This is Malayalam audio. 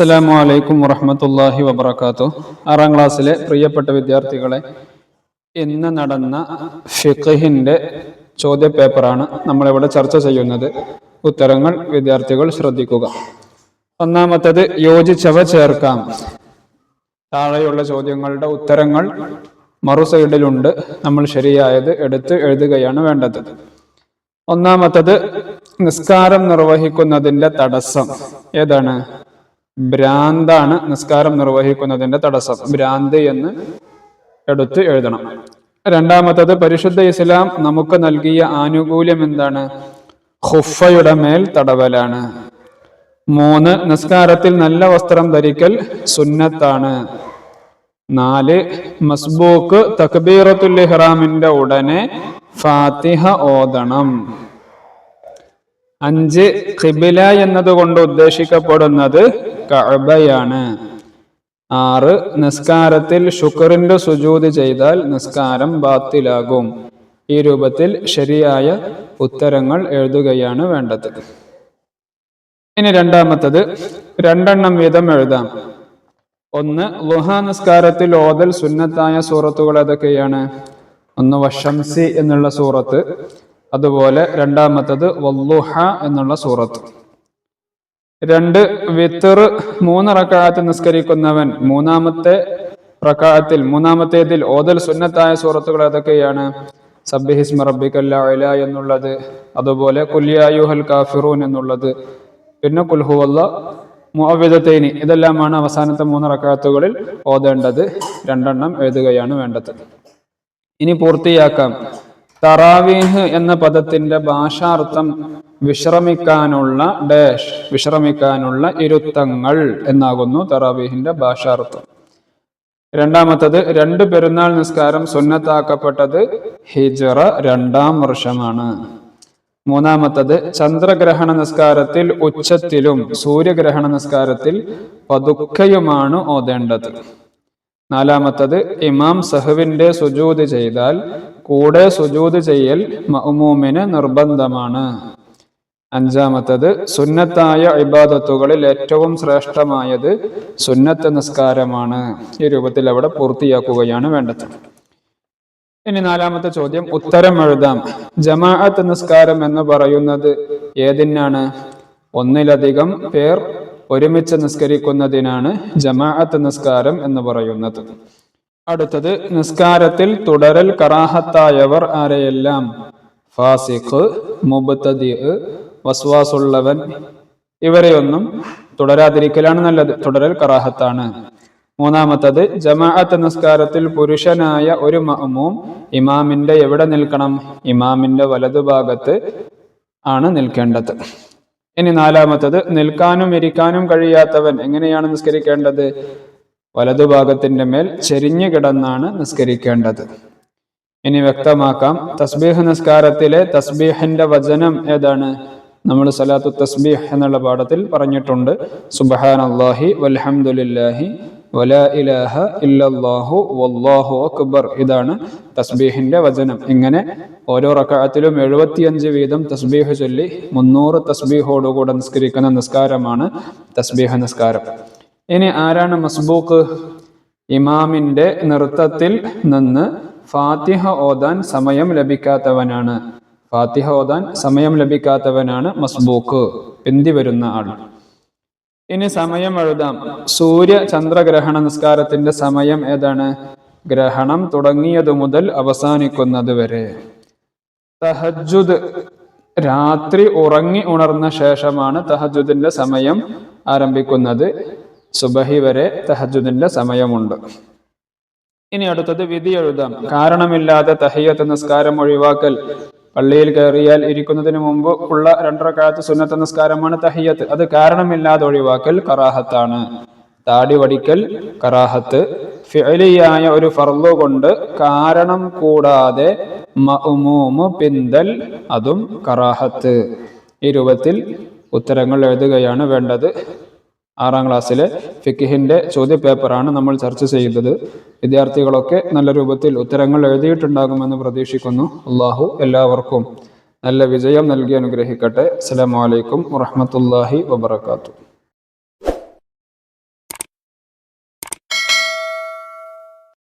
അസ്സലാമു അലൈക്കും വറഹമത്തല്ലാഹി വബർക്കാത്തു ആറാം ക്ലാസ്സിലെ പ്രിയപ്പെട്ട വിദ്യാർത്ഥികളെ ഇന്ന് നടന്ന ഫിഖഹിന്റെ ചോദ്യ പേപ്പറാണ് നമ്മളിവിടെ ചർച്ച ചെയ്യുന്നത്. ഉത്തരങ്ങൾ വിദ്യാർത്ഥികൾ ശ്രദ്ധിക്കുക. ഒന്നാമത്തത് യോജിച്ചവ ചേർക്കാം. താഴെയുള്ള ചോദ്യങ്ങളുടെ ഉത്തരങ്ങൾ മറു സൈഡിലുണ്ട്. നമ്മൾ ശരിയായത് എടുത്ത് എഴുതുകയാണ് വേണ്ടത്. ഒന്നാമത്തത് നിസ്കാരം നിർവഹിക്കുന്നതിന്റെ തടസ്സം ഏതാണ്? ഭ്രാന്താണ് നിസ്കാരം നിർവഹിക്കുന്നതിന്റെ തടസ്സം. ഭ്രാന്ത് എന്ന് എടുത്ത് എഴുതണം. രണ്ടാമത്തത് പരിശുദ്ധ ഇസ്ലാം നമുക്ക് നൽകിയ ആനുകൂല്യം എന്താണ്? ഹുഫയുടെ മേൽ തടവലാണ്. മൂന്ന് നിസ്കാരത്തിൽ നല്ല വസ്ത്രം ധരിക്കൽ സുന്നത്താണ്. നാല് മസ്ബൂക്ക് തക്ബീറത്തുൽ ഇഹ്റാമിന്റെ ഉടനെ ഫാത്തിഹ ഓതണം. അഞ്ച് ഖിബില എന്നതുകൊണ്ട് ഉദ്ദേശിക്കപ്പെടുന്നത് കഅബയാണ്. ആറ് നിസ്കാരത്തിൽ ശുക്റിന്റെ സുജൂത് ചെയ്താൽ നിസ്കാരം ബാത്തിലാകും. ഈ രൂപത്തിൽ ശരിയായ ഉത്തരങ്ങൾ എഴുതുകയാണ് വേണ്ടത്. ഇനി രണ്ടാമത്തത് രണ്ടെണ്ണം വീതം എഴുതാം. ഒന്ന് ലുഹ നിസ്കാരത്തിൽ ഓതൽ സുന്നത്തായ സൂറത്തുകൾ ഏതൊക്കെയാണ്? ഒന്ന് വഷംസി എന്നുള്ള സൂറത്ത്. അതുപോലെ രണ്ടാമത്തത് വല്ലുഹ എന്നുള്ള സൂറത്ത്. രണ്ട് വിത്തർ മൂന്ന് റക്കാത്ത് നിസ്കരിക്കുന്നവൻ മൂന്നാമത്തെ പ്രകാരത്തിൽ മൂന്നാമത്തേതിൽ ഓതൽ സുന്നത്തായ സൂറത്തുകൾ ഏതൊക്കെയാണ്? സബ്ബിഹിസ്മ റബ്ബിക്കല്ല എന്നുള്ളത് അതുപോലെ കുല്യായുഹൽ കാഫിറൂൻ എന്നുള്ളത് പിന്നെ കുൽഹുവല്ല മുഅവിദത്തൈനി ഇതെല്ലാമാണ് അവസാനത്തെ മൂന്ന് റക്കാത്തുകളിൽ ഓതേണ്ടത് രണ്ടെണ്ണം എഴുതുകയാണ് വേണ്ടത്. ഇനി പൂർത്തിയാക്കാം. തറാവീഹ് എന്ന പദത്തിന്റെ ഭാഷാർത്ഥം വിശ്രമിക്കാനുള്ള ഡാഷ് വിശ്രമിക്കാനുള്ള ഇരുത്തങ്ങൾ എന്നാകുന്നു തറാവീഹിന്റെ ഭാഷാർത്ഥം. രണ്ടാമത്തത് രണ്ട് പെരുന്നാൾ നിസ്കാരം സുന്നത്താക്കപ്പെട്ടത് ഹിജറ രണ്ടാം വർഷമാണ്. മൂന്നാമത്തത് ചന്ദ്രഗ്രഹണ നിസ്കാരത്തിൽ ഉച്ചത്തിലും സൂര്യഗ്രഹണ നിസ്കാരത്തിൽ പതുക്കയുമാണ് ഓതേണ്ടത്. നാലാമത്തത് ഇമാം സഹുവിന്റെ സുജൂത് ചെയ്താൽ കൂടെ സുജൂത് ചെയ്യൽ മഅ്മൂമിന് നിർബന്ധമാണ്. അഞ്ചാമത്തത് സുന്നത്തായ ഇബാദത്തുകളിൽ ഏറ്റവും ശ്രേഷ്ഠമായത് സുന്നത്ത് നിസ്കാരമാണ്. ഈ രൂപത്തിൽ അവിടെ പൂർത്തിയാക്കുകയാണ് വേണ്ടത്. ഇനി നാലാമത്തെ ചോദ്യം ഉത്തരം എഴുതാം. ജമാഅത്ത് നിസ്കാരം എന്ന് പറയുന്നത് ഏതിനാണ്? ഒന്നിലധികം പേർ ഒരുമിച്ച് നിസ്കരിക്കുന്നതിനാണ് ജമാഅത്ത് നിസ്കാരം എന്ന് പറയുന്നത്. അടുത്തത് നിസ്കാരത്തിൽ തുടരൽ കറാഹത്തായവർ ആരെയെല്ലാം? ഫാസിഖ് മുബത്തദി വസ്വാസുള്ളവൻ ഇവരെയൊന്നും തുടരാതിരിക്കലാണ് നല്ലത്. തുടരൽ കറാഹത്താണ്. മൂന്നാമത്തത് ജമാഅത്ത് നിസ്കാരത്തിൽ പുരുഷനായ ഒരു മഅമൂം ഇമാമിന്റെ എവിടെ നിൽക്കണം? ഇമാമിന്റെ വലതുഭാഗത്ത് ആണ് നിൽക്കേണ്ടത്. ഇനി നാലാമത്തത് നിൽക്കാനും ഇരിക്കാനും കഴിയാത്തവൻ എങ്ങനെയാണ് നിസ്കരിക്കേണ്ടത്? വലതുഭാഗത്തിന്റെ മേൽ ചെരിഞ്ഞു കിടന്നാണ് നിസ്കരിക്കേണ്ടത്. ഇനി വ്യക്തമാക്കാം തസ്ബീഹ് നിസ്കാരത്തിലെ തസ്ബീഹിന്റെ വചനം ഏതാണ്? നമ്മൾ സലാത്തു തസ്ബീഹ് എന്നുള്ള പാഠത്തിൽ പറഞ്ഞിട്ടുണ്ട്. സുബഹാൻ അള്ളാഹി വൽഹമുല്ലാഹി വലാ ഇലാഹ ഇല്ലല്ലാഹു വല്ലാഹു അക്ബർ. ഇതാണ് തസ്ബീഹിന്റെ വചനം. ഇങ്ങനെ ഓരോ റക്കായത്തിലും എഴുപത്തിയഞ്ച് വീതം തസ്ബീഹ് ചൊല്ലി മുന്നൂറ് തസ്ബീഹോടുകൂടെ നിസ്കരിക്കുന്ന നിസ്കാരമാണ് തസ്ബീഹ നിസ്കാരം. ഇനി ആരാണ് മസ്ബൂക്ക്? ഇമാമിന്റെ നൃത്തത്തിൽ നിന്ന് ഫാത്തിഹ ഓതാൻ സമയം ലഭിക്കാത്തവനാണ്. ഫാത്തിഹ ഓതാൻ സമയം ലഭിക്കാത്തവനാണ് മസ്ബൂക്ക്. പിന്തി വരുന്ന ആൾ. ഇനി സമയം എഴുതാം. സൂര്യ ചന്ദ്രഗ്രഹണ നിസ്കാരത്തിന്റെ സമയം ഏതാണ്? ഗ്രഹണം തുടങ്ങിയതു മുതൽ അവസാനിക്കുന്നത് വരെ. തഹജുദ് രാത്രി ഉറങ്ങി ഉണർന്ന ശേഷമാണ് തഹജുദിന്റെ സമയം ആരംഭിക്കുന്നത്. സുബഹി വരെ തഹജുദിന്റെ സമയമുണ്ട്. ഇനി അടുത്തത് വിധി എഴുതാം. കാരണമില്ലാതെ തഹയ്യത്ത് നിസ്കാരം ഒഴിവാക്കൽ. പള്ളിയിൽ കയറിയാൽ ഇരിക്കുന്നതിന് മുമ്പ് ഉള്ള രണ്ടരക്കാലത്ത് സുന്നത്ത നിസ്കാരമാണ് തഹയ്യത്ത്. അത് കാരണമില്ലാതെ ഒഴിവാക്കൽ കറാഹത്താണ്. താടി വടിക്കൽ കറാഹത്ത്. ഫിഅലിയായ ഒരു ഫർലു കൊണ്ട് കാരണം കൂടാതെ പിന്തൽ അതും കറാഹത്ത്. ഈ രൂപത്തിൽ ഉത്തരങ്ങൾ എഴുതുകയാണ് വേണ്ടത്. ആറാം ക്ലാസ്സിലെ ഫിക്കിഹിന്റെ ചോദ്യ പേപ്പറാണ് നമ്മൾ ചർച്ച ചെയ്തത്. വിദ്യാർത്ഥികളൊക്കെ നല്ല രൂപത്തിൽ ഉത്തരങ്ങൾ എഴുതിയിട്ടുണ്ടാകുമെന്ന് പ്രതീക്ഷിക്കുന്നു. അള്ളാഹു എല്ലാവർക്കും നല്ല വിജയം നൽകി അനുഗ്രഹിക്കട്ടെ. അസ്സലാമലൈക്കും വറഹമത്തല്ലാഹി വബർക്കാത്തു